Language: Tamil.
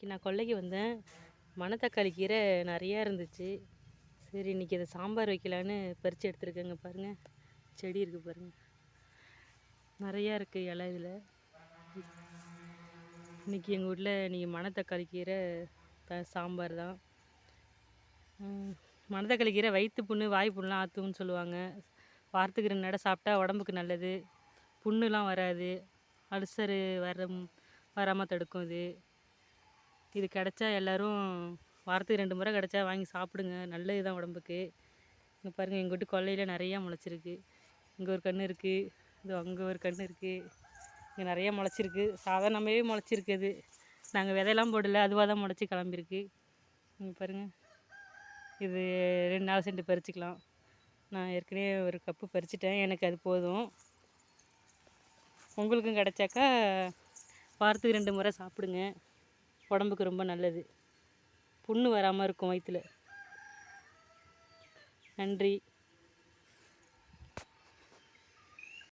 இன்றைக்கி நான் கொல்லைக்கு வந்தேன். மணத்தக்காளி கீரை நிறையா இருந்துச்சு. சரி இன்றைக்கி அதை சாம்பார் வைக்கலான்னு பறித்து எடுத்துருக்கேங்க பாருங்கள் செடி இருக்குது பாருங்கள் நிறையா இருக்குது இலை இதில். இன்றைக்கி எங்கள் வீட்டில் இன்றைக்கி மணத்தக்காளி கீரை த சாம்பார் தான். மணத்தக்காளி கீரை வயிற்று புண்ணு வாய் புண்ணுலாம் ஆற்றும்னு சொல்லுவாங்க. வாரத்துக்கு ரெண்டு நடை சாப்பிட்டா உடம்புக்கு நல்லது. புண்ணுலாம் வராது. அல்சரு வர வராமல் தடுக்கும் இது. இது கிடச்சா எல்லோரும் வாரத்துக்கு ரெண்டு முறை கிடைச்சா வாங்கி சாப்பிடுங்க. நல்லது தான் உடம்புக்கு. இங்கே பாருங்கள் எங்கள் வீட்டு கொல்லையில் நிறையா முளைச்சிருக்கு. இங்கே ஒரு கன்று இருக்குது இது அங்கே ஒரு கன்று இருக்குது இங்கே நிறையா முளைச்சிருக்கு. சாதாரணமாகவே முளைச்சிருக்கு அது நாங்கள் விதையெல்லாம் போடல. அதுவாக தான் முளைச்சி கிளம்பிருக்கு இங்கே பாருங்கள் இது ரெண்டு நாள் சென்று பறிச்சிக்கலாம். நான் ஏற்கனவே ஒரு கப்பு பறிச்சிட்டேன். எனக்கு அது போதும். உங்களுக்கும் கிடைச்சாக்கா வாரத்துக்கு ரெண்டு முறை சாப்பிடுங்க. உடம்புக்கு ரொம்ப நல்லது. புண்ணு வராமல் இருக்கும் வயிற்றில் நன்றி.